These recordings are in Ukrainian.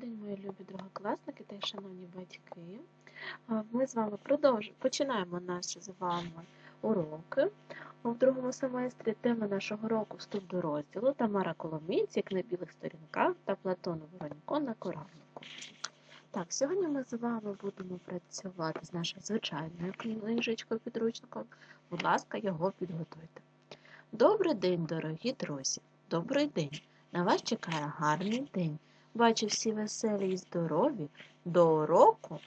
день, мої любі другокласники та й шановні батьки. Ми з вами продовжуємо, починаємо наші з вами уроки в другому семестрі. Тема нашого року вступ до розділу Тамара Коломієць, як на білих сторінках та Платон Воронько на кораблику. Так, сьогодні ми з вами будемо працювати з нашою звичайною книжечкою підручником. Будь ласка, його підготуйте. Добрий день, дорогі друзі! Добрий день! На вас чекає гарний день. Бачу всі веселі і здорові, до уроку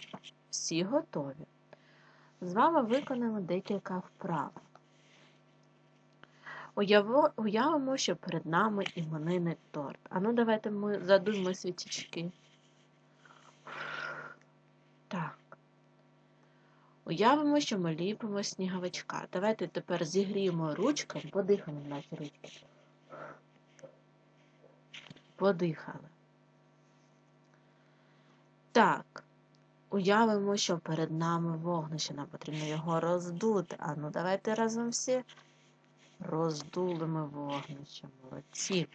всі готові. З вами виконаємо декілька вправ. Уявимо, що перед нами іменинний торт. А ну давайте ми задуємо свічечки. Так. Уявимо, що ми ліпимо сніговичка. Давайте тепер зігріємо ручками, подихаємо наші ручки. Подихали. Так, уявимо, що перед нами вогнище, нам потрібно його роздути. А ну давайте разом всі роздули ми вогнище. Молодці.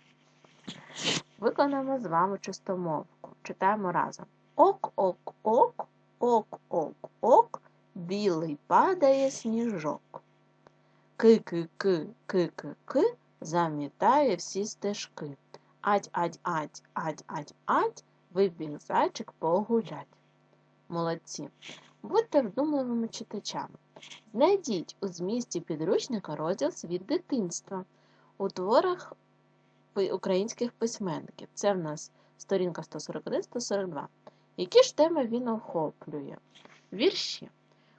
Виконаємо з вами чистомовку. Читаємо разом. Ок-ок-ок, ок-ок-ок, білий падає сніжок. Ки-ки-ки, ки-ки-ки, замітає всі стежки. Ать-ать-ать, ать-ать-ать, вибіг зайчик погулять. Молодці. Будьте вдумливими читачами. Знайдіть у змісті підручника розділ світ дитинства у творах українських письменників. Це в нас сторінка 141-142. Які ж теми він охоплює? Вірші.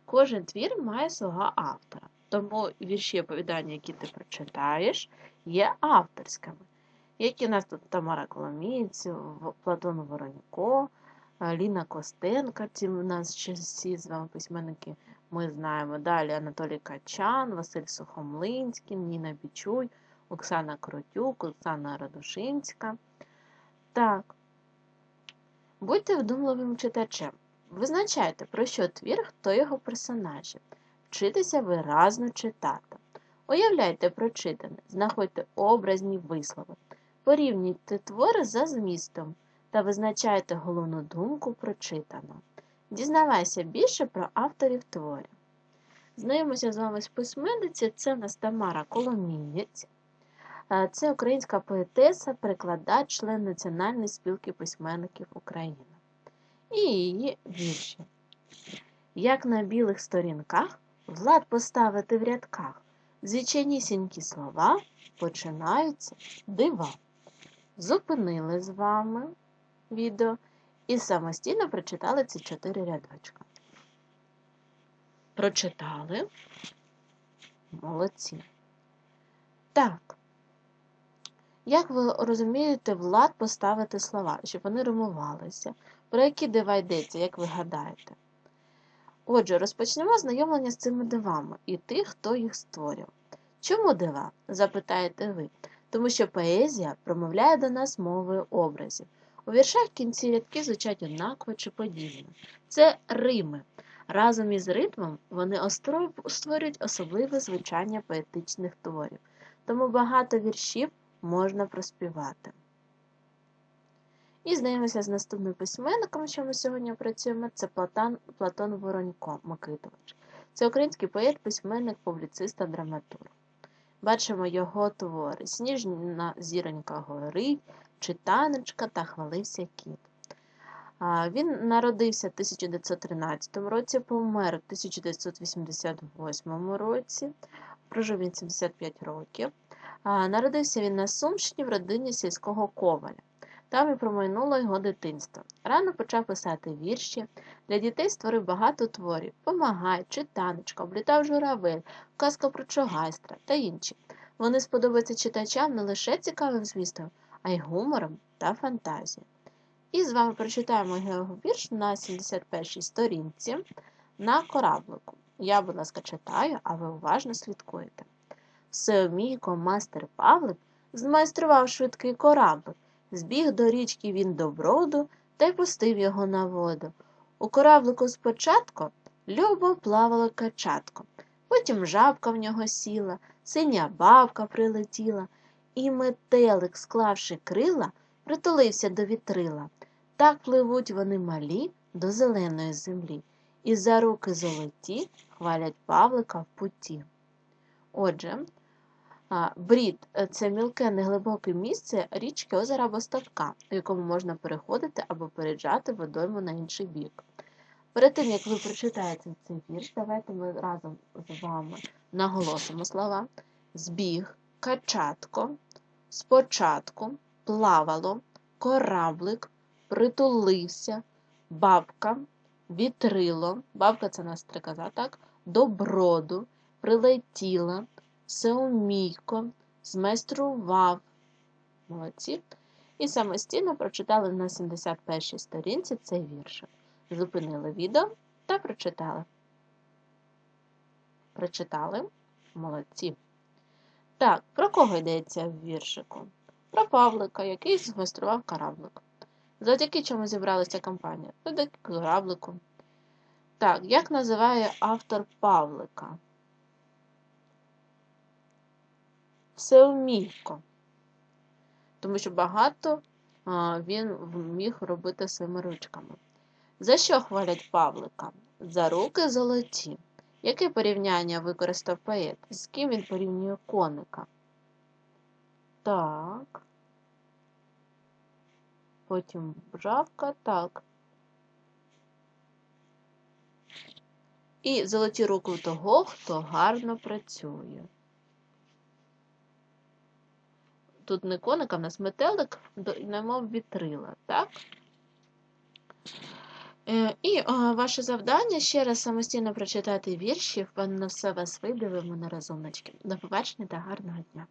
Кожен твір має свого автора. Тому вірші оповідання, які ти прочитаєш, є авторськими. Які у нас тут Тамара Коломієць, Платон Воронько, Ліна Костенка, ці в нас ще всі з вами письменники ми знаємо. Далі Анатолій Качан, Василь Сухомлинський, Ніна Бічуй, Оксана Кротюк, Оксана Радушинська. Так. Будьте вдумливим читачем. Визначайте, про що твір, хто його персонажі. Вчитися виразно читати. Уявляйте прочитане, знаходьте образні вислови. Порівнюйте твори за змістом та визначайте головну думку прочитаного. Дізнавайся більше про авторів творів. Знайомимося з вами з письменниці. Це в нас Тамара Коломієць. Е, Це українська поетеса, перекладач, член Національної спілки письменників України. І її вірші. Як на білих сторінках влад поставити в рядках. Звичайнісінькі слова починаються дива. Зупинили з вами відео і самостійно прочитали ці чотири рядочка. Прочитали. Молодці. Так. Як ви розумієте, влад поставити слова, щоб вони римувалися? Про які дива йдеться, як ви гадаєте? Отже, розпочнемо знайомлення з цими дивами і тих, хто їх створив. Чому дива? запитаєте ви. Тому що поезія промовляє до нас мовою образів. У віршах кінці рядки звучать однаково чи подібно. Це рими. Разом із ритмом вони створюють особливе звучання поетичних творів. Тому багато віршів можна проспівати. І знайомимося з наступним письменником, що ми сьогодні працюємо, це Платан, Платон Воронько Микитович. Це український поет, письменник, публіцист драматург. Бачимо його твори Сніжна зіронька горить, Читаночка та хвалився кіт. Він народився в 1913 році, помер в 1988 році, прожив він 75 років. Народився він на Сумщині в родині сільського коваля. Там і промайнуло його дитинство. Рано почав писати вірші. Для дітей створив багато творів Помагай, Читаночка, Облітав журавель, Казка про Чогайстра та інші. Вони сподобаються читачам не лише цікавим змістом, а й гумором та фантазією. І з вами прочитаємо його вірш на 71-й сторінці на кораблику. Я, будь ласка, читаю, а ви уважно слідкуєте. Всеомійко мастер Павлик змайстрував швидкий кораблик. Збіг до річки він до броду та й пустив його на воду. У кораблику спочатку любо плавало качатко, потім жабка в нього сіла, синя бабка прилетіла, і метелик, склавши крила, притулився до вітрила. Так пливуть вони малі до зеленої землі, і за руки золоті хвалять Павлика в путі. Отже, Брід це мілке неглибоке місце річки озера або ставка, у якому можна переходити або переїжджати водойму на інший бік. Перед тим, як ви прочитаєте цей вірш, давайте ми разом з вами наголосимо слова збіг, качатко, спочатку, плавало, кораблик, притулився, бабка, вітрило, бабка це нас стрекоза, так? До прилетіла, Сеумійко, змайстрував. Молодці. І самостійно прочитали на 71-й сторінці цей віршик. Зупинили відео та прочитали. Прочитали? Молодці. Так, про кого йдеться в віршику? Про Павлика, який змайстрував кораблик. Завдяки чому зібралася компанія? Завдяки кораблику. Так, як називає автор Павлика? Всеумійко. Тому що багато він вміг робити своїми ручками. За що хвалять Павлика? За руки золоті. Яке порівняння використав поет? З ким він порівнює коника? Так. Потім жабка, так. І золоті руки того, хто гарно працює. Тут не коник, а в нас метелик, немов вітрила, так? Е, І о, ваше завдання ще раз самостійно прочитати вірші, на все вас вийде, ви мене розумнички. До побачення та гарного дня!